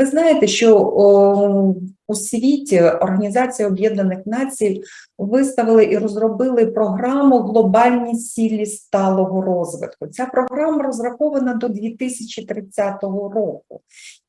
Ви знаєте, що о, у світі Організація Об'єднаних Націй виставили і розробили програму глобальні цілі сталого розвитку. Ця програма розрахована до 2030 року,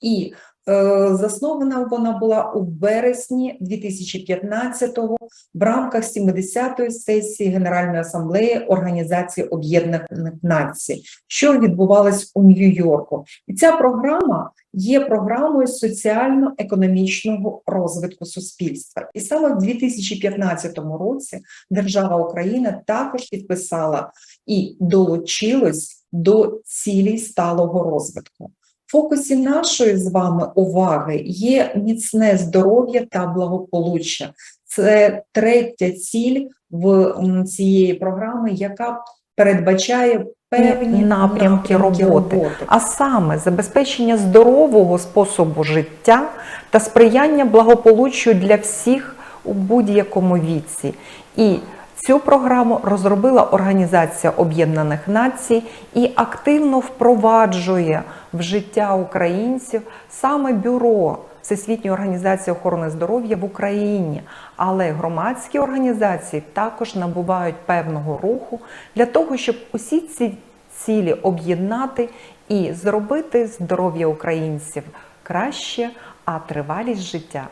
і е, заснована вона була у вересні 2015-го в рамках 70-ї сесії Генеральної асамблеї Організації Об'єднаних Націй, що відбувалось у Нью-Йорку. І ця програма є програмою соціально-економічного розвитку суспільства. І саме в 2015 році держава Україна також підписала і долучилась до цілей сталого розвитку. В фокусі нашої з вами уваги є міцне здоров'я та благополуччя. Це третя ціль в цієї програми, яка передбачає певні напрямки роботи. А саме забезпечення здорового способу життя та сприяння благополуччю для всіх у будь-якому віці. І цю програму розробила Організація Об'єднаних Націй і активно впроваджує в життя українців саме бюро Всесвітньої організації охорони здоров'я в Україні. Але громадські організації також набувають певного руху для того, щоб усі ці цілі об'єднати і зробити здоров'я українців краще, а тривалість життя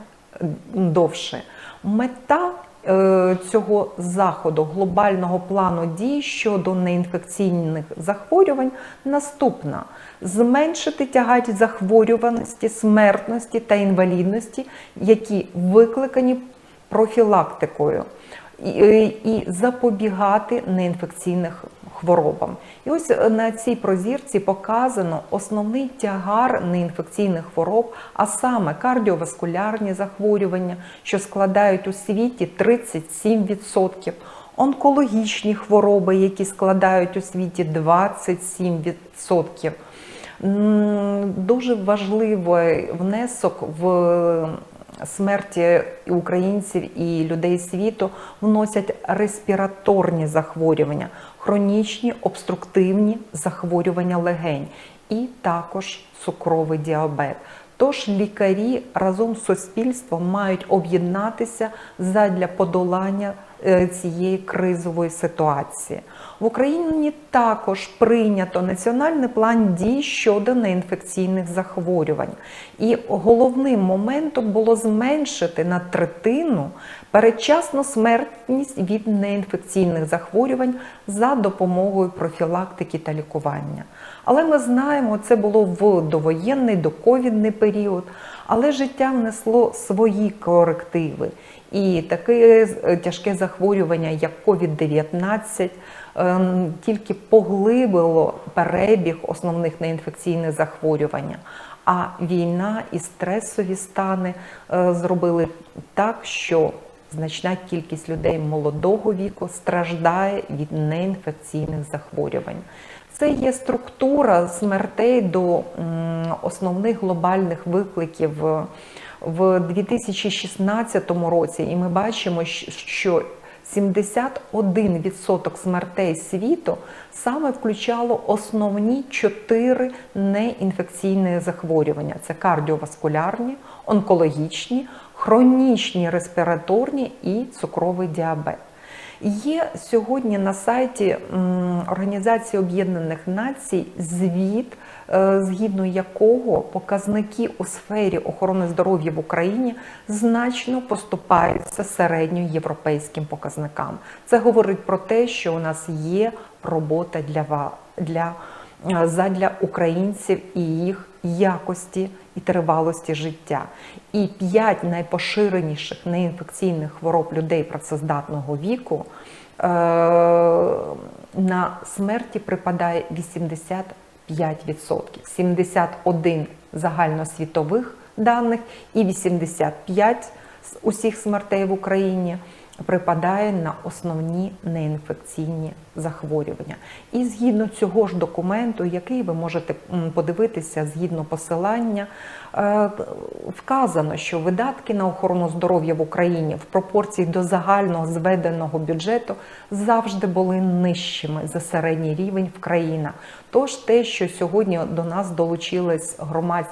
довше. Мета цього заходу глобального плану дій щодо неінфекційних захворювань наступна: зменшити тягач захворюваності, смертності та інвалідності, які викликані профілактикою. І запобігати неінфекційних хворобам. І ось на цій прозірці показано основний тягар неінфекційних хвороб, а саме кардіоваскулярні захворювання, що складають у світі 37%, онкологічні хвороби, які складають у світі 27%. Дуже важливий внесок в смерті українців і людей світу вносять респіраторні захворювання, хронічні обструктивні захворювання легень і також цукровий діабет. Тож лікарі разом з суспільством мають об'єднатися задля подолання цієї кризової ситуації. В Україні також прийнято національний план дій щодо неінфекційних захворювань. І головним моментом було зменшити на третину передчасну смертність від неінфекційних захворювань за допомогою профілактики та лікування. Але ми знаємо, це було в довоєнний, доковідний період, але життя внесло свої корективи. І таке тяжке захворювання, як COVID-19, ем, тільки поглибило перебіг основних неінфекційних захворювань. А війна і стресові стани е, зробили так, що значна кількість людей молодого віку страждає від неінфекційних захворювань. Це є структура смертей до основних глобальних викликів в 2016 році, і ми бачимо, що 71% смертей світу саме включало основні чотири неінфекційні захворювання: це кардіоваскулярні, онкологічні, хронічні респіраторні і цукровий діабет. Є сьогодні на сайті Організації Об'єднаних Націй звіт, згідно якого показники у сфері охорони здоров'я в Україні значно поступаються середньоєвропейським показникам. Це говорить про те, що у нас є робота для для задля українців і їх якості і тривалості життя. І п'ять найпоширеніших неінфекційних хвороб людей працездатного віку е, на смерті припадає 85%, 71 загальносвітових даних і 85 з усіх смертей в Україні припадає на основні неінфекційні захворювання. І згідно цього ж документу, який ви можете подивитися згідно посилання, е, вказано, що видатки на охорону здоров'я в Україні в пропорції до загального зведеного бюджету завжди були нижчими за середній рівень в країнах. Тож те, що сьогодні до нас долучилась громад...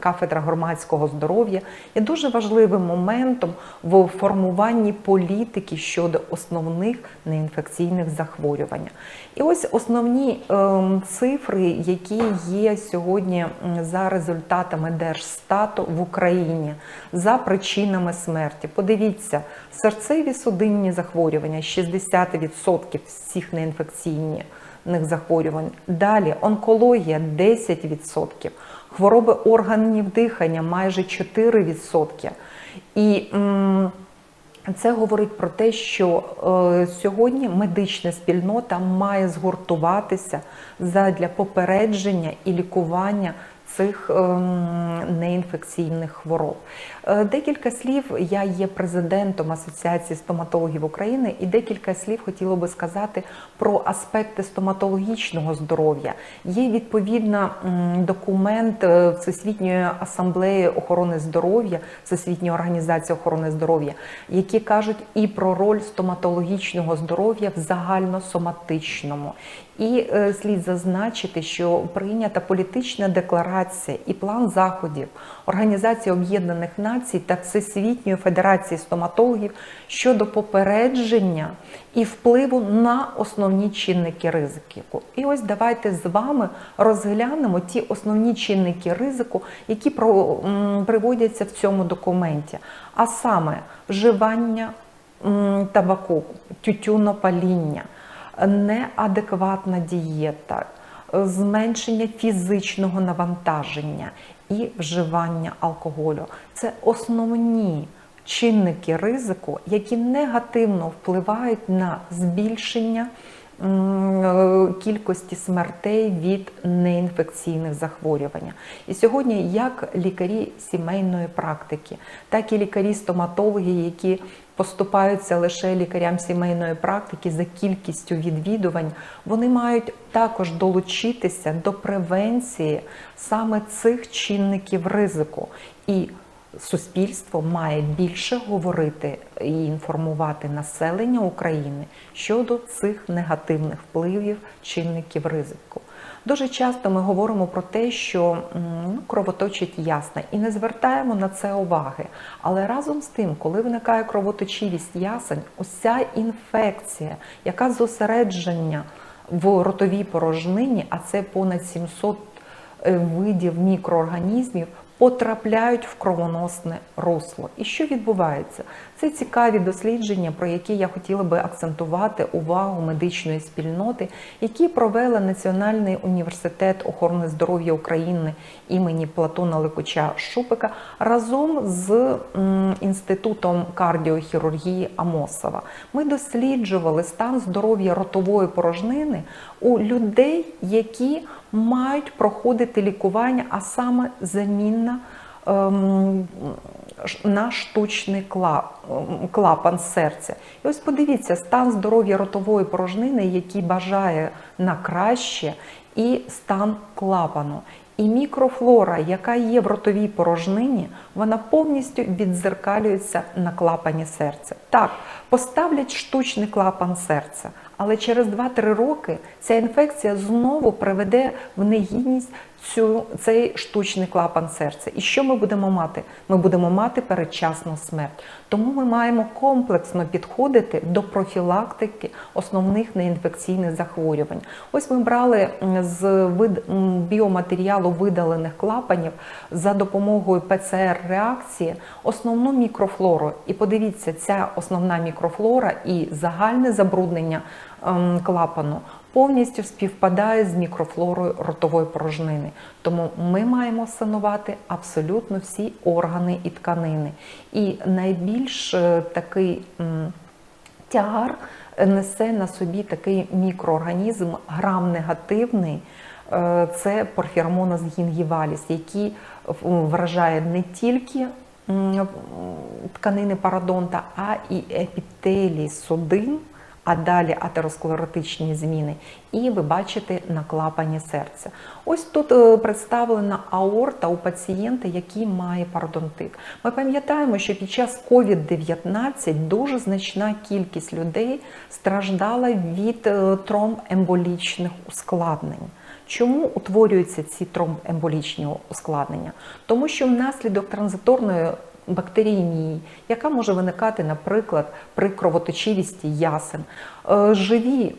кафедра громадського здоров'я, є дуже важливим моментом в формуванні політики щодо основних неінфекційних захворювань. І ось основні ем, цифри, які є сьогодні за результатами Держстату в Україні за причинами смерті. Подивіться, серцеві судинні захворювання 60% всіх неінфекційні захворювань. Далі онкологія 10%, хвороби органів дихання майже 4%. І м, це говорить про те, що е, сьогодні медична спільнота має згуртуватися задля попередження і лікування цих ем, неінфекційних хвороб. Е, Декілька слів. Я є президентом Асоціації стоматологів України, і декілька слів хотіла би сказати про аспекти стоматологічного здоров'я. Є відповідно документ е, Всесвітньої асамблеї охорони здоров'я, Всесвітньої організації охорони здоров'я, які кажуть і про роль стоматологічного здоров'я в загальносоматичному. І е, слід зазначити, що прийнята політична декларація і план заходів Організації Об'єднаних Націй та Всесвітньої Федерації стоматологів щодо попередження і впливу на основні чинники ризику. І ось давайте з вами розглянемо ті основні чинники ризику, які про, приводяться в цьому документі, а саме вживання табаку, тютюнопаління неадекватна дієта, зменшення фізичного навантаження і вживання алкоголю це основні чинники ризику, які негативно впливають на збільшення е, кількості смертей від неінфекційних захворювань. І сьогодні як лікарі сімейної практики, так і лікарі-стоматологи, які поступаються лише лікарям сімейної практики за кількістю відвідувань, вони мають також долучитися до превенції саме цих чинників ризику. І суспільство має більше говорити і інформувати населення України щодо цих негативних впливів чинників ризику. Дуже часто ми говоримо про те, що ну, кровоточить ясна, і не звертаємо на це уваги. Але разом з тим, коли виникає кровоточивість ясень, уся інфекція, яка зосередження в ротовій порожнині, а це понад 700 е, видів мікроорганізмів, потрапляють в кровоносне русло. І що відбувається? Це цікаві дослідження, про які я хотіла би акцентувати увагу медичної спільноти, які провела Національний університет охорони здоров'я України імені Платона Ликуча Шупика разом з інститутом кардіохірургії Амосова. Ми досліджували стан здоров'я ротової порожнини у людей, які мають проходити лікування, а саме замінна ем, на штучний ем, клапан серця. І ось подивіться, стан здоров'я ротової порожнини, який бажає на краще, і стан клапану. І мікрофлора, яка є в ротовій порожнині, вона повністю віддзеркалюється на клапані серця. Так, поставлять штучний клапан серця, але через 2-3 роки ця інфекція знову приведе в негідність цю, цей штучний клапан серця. І що ми будемо мати? Ми будемо мати передчасну смерть. Тому ми маємо комплексно підходити до профілактики основних неінфекційних захворювань. Ось ми брали з вид- біоматеріалу видалених клапанів за допомогою ПЦР-реакції основну мікрофлору. І подивіться, ця основна мікрофлора і загальне забруднення ем, клапану повністю співпадає з мікрофлорою ротової порожнини. Тому ми маємо встановати абсолютно всі органи і тканини. І найбільш е, такий тягар несе на собі такий мікроорганізм грам-негативний. е, Це порфіромонас гінгіваліс, який вражає не тільки тканини пародонта, а і епітелій судин, а далі атеросклеротичні зміни. І ви бачите на клапані серця. Ось тут е, представлена аорта у пацієнта, який має пародонтит. Ми пам'ятаємо, що під час COVID-19 дуже значна кількість людей страждала від е, тромбемболічних ускладнень. Чому утворюються ці тромбемболічні ускладнення? Тому що внаслідок транзиторної бактеріємії, яка може виникати, наприклад, при кровоточивісті ясен, е, живі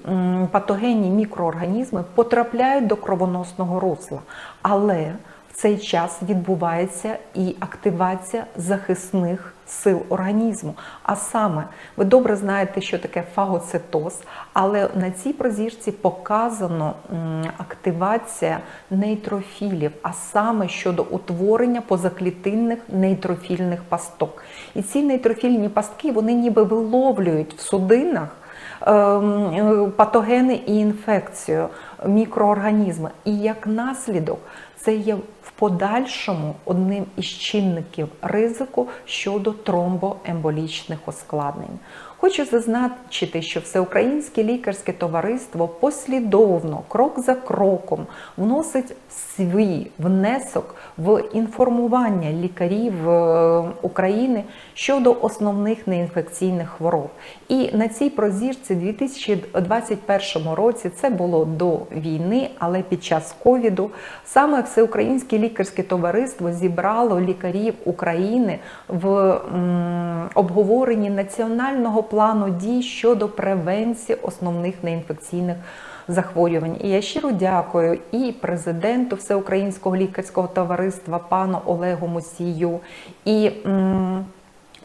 патогенні мікроорганізми потрапляють до кровоносного русла, але цей час відбувається і активація захисних сил організму. А саме, ви добре знаєте, що таке фагоцитоз, але на цій прозірці показано активація нейтрофілів, а саме щодо утворення позаклітинних нейтрофільних пасток. І ці нейтрофільні пастки вони ніби виловлюють в судинах ем, е, патогени і інфекцію, мікроорганізми. І як наслідок це є в подальшому одним із чинників ризику щодо тромбоемболічних ускладнень. Хочу зазначити, що Всеукраїнське лікарське товариство послідовно, крок за кроком, вносить свій внесок в інформування лікарів е, України щодо основних неінфекційних хвороб. І на цій прозірці 2021 році це було до війни, але під час ковіду саме Всеукраїнське лікарське товариство зібрало лікарів України в обговоренні національного плану дій щодо превенції основних неінфекційних захворювань. І я щиро дякую і президенту Всеукраїнського лікарського товариства пану Олегу Мусію, і м,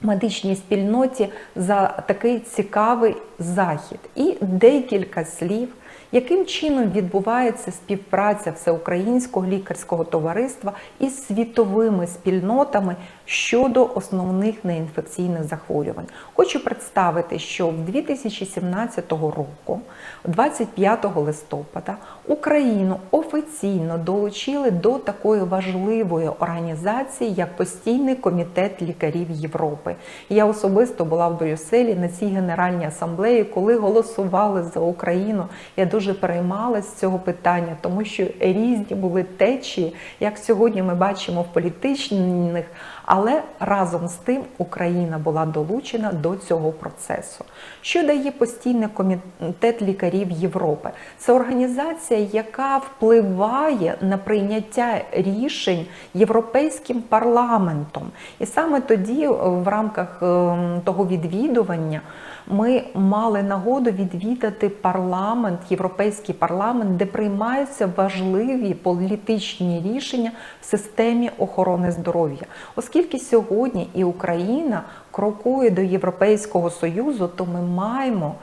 медичній спільноті за такий цікавий захід. І декілька слів. Яким чином відбувається співпраця Всеукраїнського лікарського товариства із світовими спільнотами щодо основних неінфекційних захворювань? Хочу представити, що в 2017 року, 25 листопада, Україну офіційно долучили до такої важливої організації, як Постійний комітет лікарів Європи. Я особисто була в Брюсселі на цій генеральній асамблеї, коли голосували за Україну. Я дуже переймалась з цього питання, тому що різні були течії, як сьогодні ми бачимо в політичних, але разом з тим Україна була долучена до цього процесу. Що дає постійний комітет лікарів Європи? Це організація, яка впливає на прийняття рішень європейським парламентом. І саме тоді, в рамках ем, того відвідування, ми мали нагоду відвідати парламент, європейський парламент, де приймаються важливі політичні рішення в системі охорони здоров'я. Оскільки сьогодні і Україна крокує до Європейського союзу, то ми маємо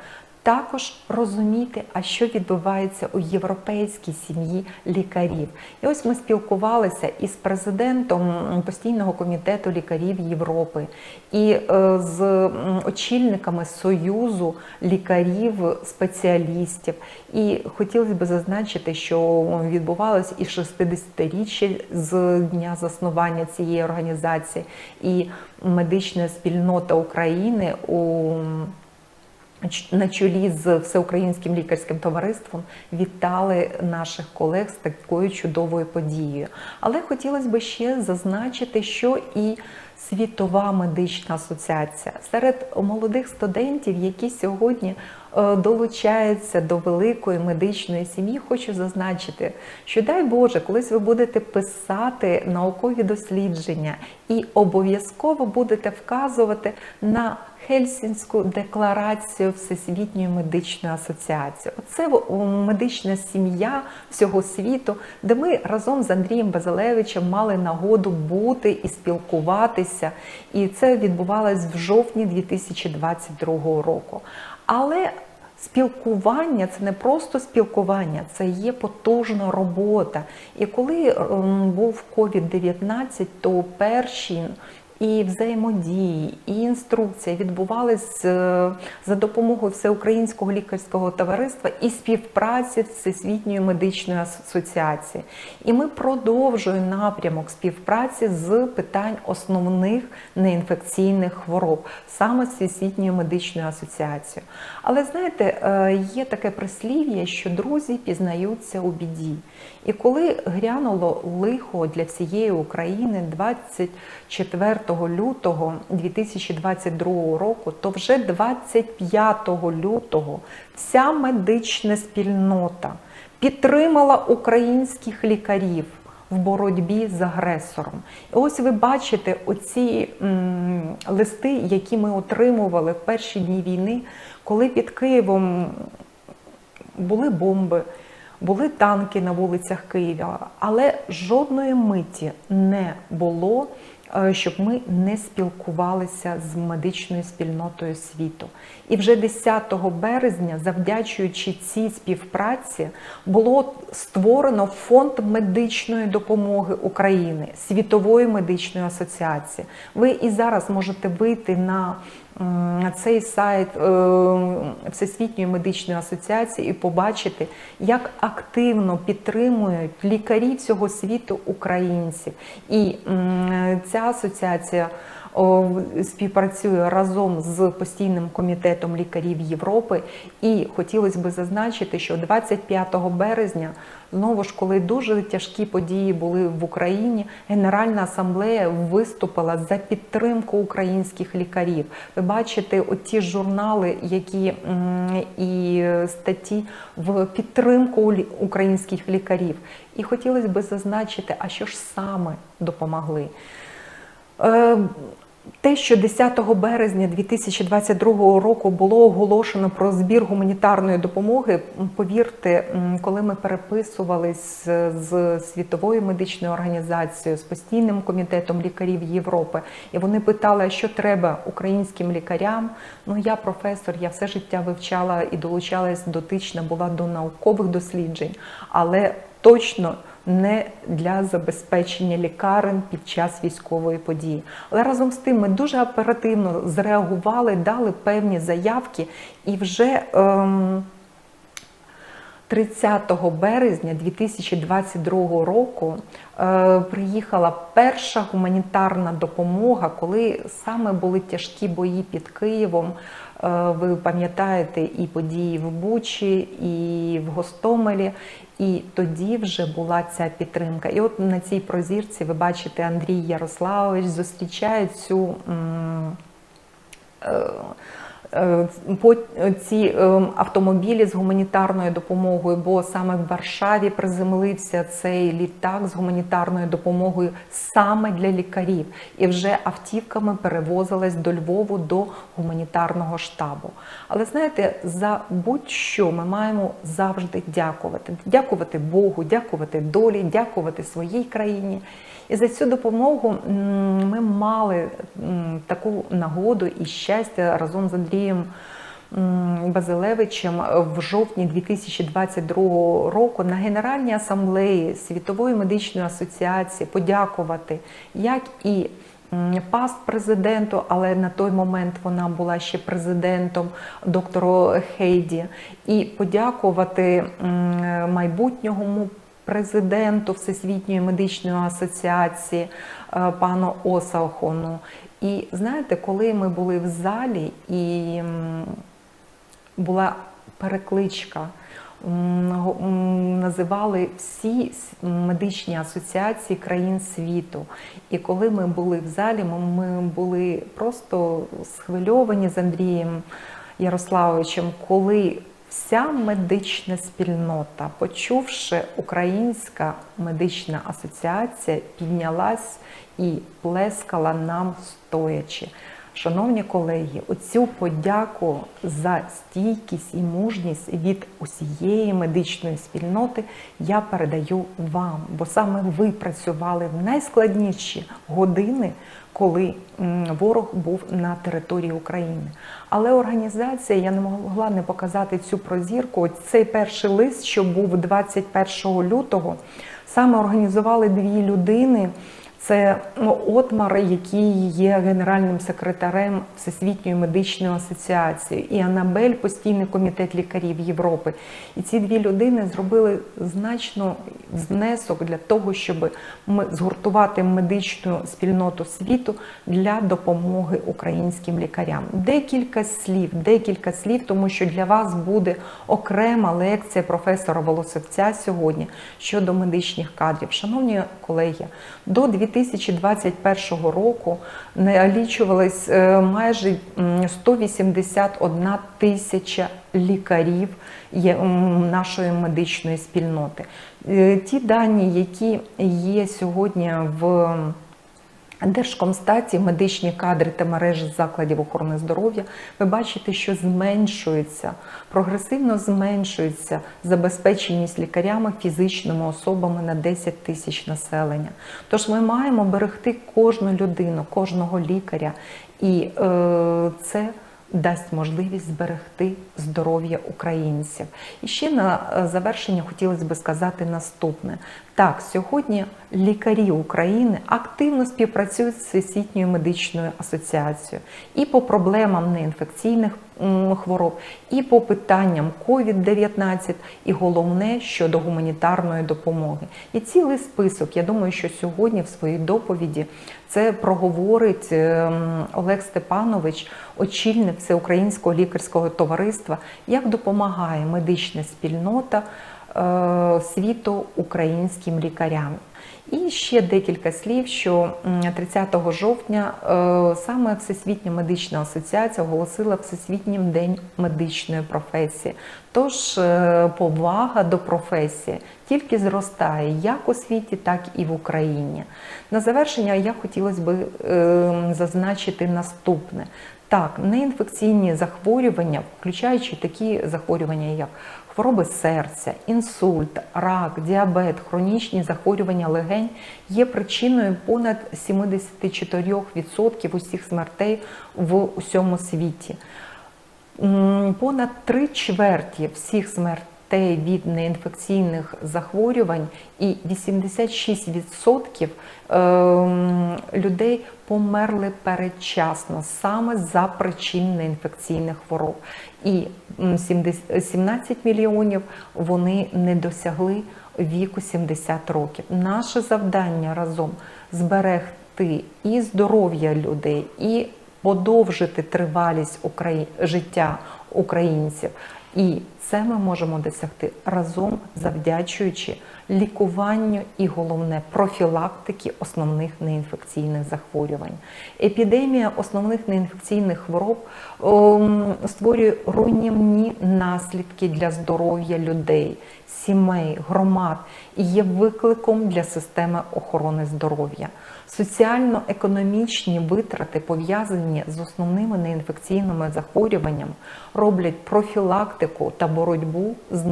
також розуміти, а що відбувається у європейській сім'ї лікарів. І ось ми спілкувалися із президентом постійного комітету лікарів Європи і е, з очільниками Союзу лікарів-спеціалістів. І хотілося б зазначити, що відбувалось і 60-річчя з дня заснування цієї організації, і медична спільнота України у на чолі з всеукраїнським лікарським товариством вітали наших колег з такою чудовою подією. Але хотілося б ще зазначити, що і світова медична асоціація серед молодих студентів, які сьогодні е, долучаються до великої медичної сім'ї, хочу зазначити, що дай Боже, колись ви будете писати наукові дослідження і обов'язково будете вказувати на Хельсінську декларацію Всесвітньої медичної асоціації. Оце медична сім'я всього світу, де ми разом з Андрієм Базилевичем мали нагоду бути і спілкуватися. І це відбувалось в жовтні 2022 року. Але Спілкування це не просто спілкування, це є потужна робота. І коли ем, був COVID-19, то перші і взаємодії, і інструкція відбувались е, за допомогою Всеукраїнського лікарського товариства і співпраці Всесвітньої медичної асоціації. І ми продовжуємо напрямок співпраці з питань основних неінфекційних хвороб, саме з Всесвітньою медичною асоціацією. Але знаєте, е, є таке прислів'я, що друзі пізнаються у біді. І коли грянуло лихо для всієї України 24 лютого 2022 року, то вже 25 лютого вся медична спільнота підтримала українських лікарів в боротьбі з агресором. І ось ви бачите оці м, листи, які ми отримували в перші дні війни, коли під Києвом були бомби, були танки на вулицях Києва, але жодної миті не було, е, щоб ми не спілкувалися з медичною спільнотою світу. І вже 10 березня, завдячуючи цій співпраці, було створено фонд медичної допомоги України, світової медичної асоціації. Ви і зараз можете вийти на цей сайт е, Всесвітньої медичної асоціації і побачити, як активно підтримують лікарі всього світу українців. І ця асоціація співпрацює разом з постійним комітетом лікарів Європи. І хотілося б зазначити, що 25 березня, знову ж коли дуже тяжкі події були в Україні, Генеральна асамблея виступила за підтримку українських лікарів. Ви бачите, оті журнали, які і статті в підтримку українських лікарів. І хотілося б зазначити, а що ж саме допомогли. Е, Те, що 10 березня 2022 року було оголошено про збір гуманітарної допомоги, повірте, коли ми переписувались з- з світовою медичною організацією, з постійним комітетом лікарів Європи, і вони питали, що треба українським лікарям. Ну я професор, я все життя вивчала і долучалась дотична була до наукових досліджень, але точно не для забезпечення лікарень під час військової події. Але разом з тим ми дуже оперативно зреагували, дали певні заявки і вже. Ем, 30 березня 2022 року е, приїхала перша гуманітарна допомога, коли саме були тяжкі бої під Києвом. Е, ви пам'ятаєте і події в Бучі, і в Гостомелі. І тоді вже була ця підтримка. І от на цій прозірці ви бачите Андрій Ярославович зустрічає цю. м, е, ці е, автомобілі з гуманітарною допомогою, бо саме в Варшаві приземлився цей літак з гуманітарною допомогою саме для лікарів, і вже автівками перевозилась до Львову до гуманітарного штабу. Але знаєте, за будь-що ми маємо завжди дякувати. Дякувати Богу, дякувати долі, дякувати своїй країні. І за цю допомогу ми мали таку нагоду і щастя разом з Андрієм м, Базилевичем в жовтні 2022 року на Генеральній асамблеї Світової медичної асоціації подякувати, як і паст президенту, але на той момент вона була ще президентом доктору Хейді, і подякувати майбутньому президенту Всесвітньої медичної асоціації е, пану Осаохону. І знаєте, коли ми були в залі і була перекличка, називали всі медичні асоціації країн світу. І коли ми були в залі, ми були просто схвильовані з Андрієм Ярославовичем, коли вся медична спільнота, почувши Українська медична асоціація, піднялась і плескала нам стоячи. Шановні колеги, оцю подяку за стійкість і мужність від усієї медичної спільноти я передаю вам, бо саме ви працювали в найскладніші години, коли ворог був на території України. Але організація я не могла не показати цю прозірку. Ось Цей перший лист, що був 21 лютого, саме організували дві людини. Це ну, Отмар, який є генеральним секретарем Всесвітньої медичної асоціації, і Анабель, постійний комітет лікарів Європи. І ці дві людини зробили значно внесок для того, щоб згуртувати медичну спільноту світу для допомоги українським лікарям. Декілька слів, декілька слів, тому що для вас буде окрема лекція професора Волосевця сьогодні щодо медичних кадрів. Шановні колеги, до 2021 року налічувалось е, майже м, 181 тисяча лікарів нашої медичної спільноти. Е, Ті дані, які є сьогодні в Держкомстаті, медичні кадри та мережі закладів охорони здоров'я, ви бачите, що зменшується, прогресивно зменшується забезпеченість лікарями фізичними особами на 10 тисяч населення. Тож ми маємо берегти кожну людину, кожного лікаря, і е, це дасть можливість зберегти здоров'я українців. І ще на е, завершення хотілося б сказати наступне: так, сьогодні лікарі України активно співпрацюють з Всесвітньою медичною асоціацією і по проблемам неінфекційних хвороб, і по питанням COVID-19, і головне щодо гуманітарної допомоги. І цілий список. Я думаю, що сьогодні в своїй доповіді це проговорить ем, Олег Степанович, очільник Всеукраїнського лікарського товариства, як допомагає медична спільнота світу українським лікарям. І ще декілька слів, що 30 жовтня е, саме Всесвітня медична асоціація оголосила Всесвітнім день медичної професії. Тож е, повага до професії тільки зростає як у світі, так і в Україні. На завершення я хотілося б е, зазначити наступне. Так, неінфекційні захворювання, включаючи такі захворювання, як хвороби серця, інсульт, рак, діабет, хронічні захворювання легень, є причиною понад 74% усіх смертей в усьому світі. Понад три чверті всіх смертей від неінфекційних захворювань і 86% ем, людей померли передчасно саме за причин неінфекційних хвороб. І м, 70 17 мільйонів вони не досягли віку 70 років. Наше завдання разом зберегти і здоров'я людей, і подовжити тривалість життя українців. І це ми можемо досягти разом завдячуючи лікуванню і головне профілактики основних неінфекційних захворювань. Епідемія основних неінфекційних хвороб ем, створює руйнівні наслідки для здоров'я людей, сімей, громад і є викликом для системи охорони здоров'я. Соціально-економічні витрати, пов'язані з основними неінфекційними захворюваннями, роблять профілактику та боротьбу з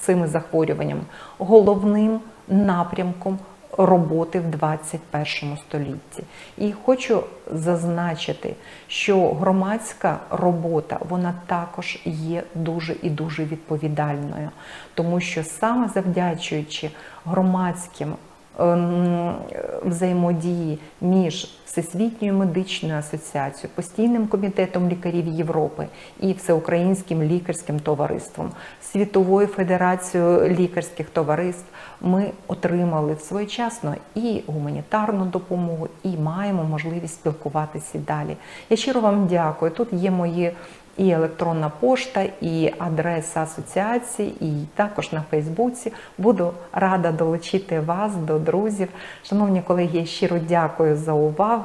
цими захворюваннями головним напрямком роботи в 21 столітті. І хочу зазначити, що громадська робота вона також є дуже і дуже відповідальною, тому що саме завдячуючи громадським взаємодії між Всесвітньою медичною асоціацією, постійним комітетом лікарів Європи і Всеукраїнським лікарським товариством, Світовою федерацією лікарських товариств, ми отримали своєчасно і гуманітарну допомогу, і маємо можливість спілкуватися далі. Я щиро вам дякую. Тут є мої і електронна пошта, і адреса асоціації, і також на Фейсбуці. Буду рада долучити вас до друзів. Шановні колеги, я щиро дякую за увагу.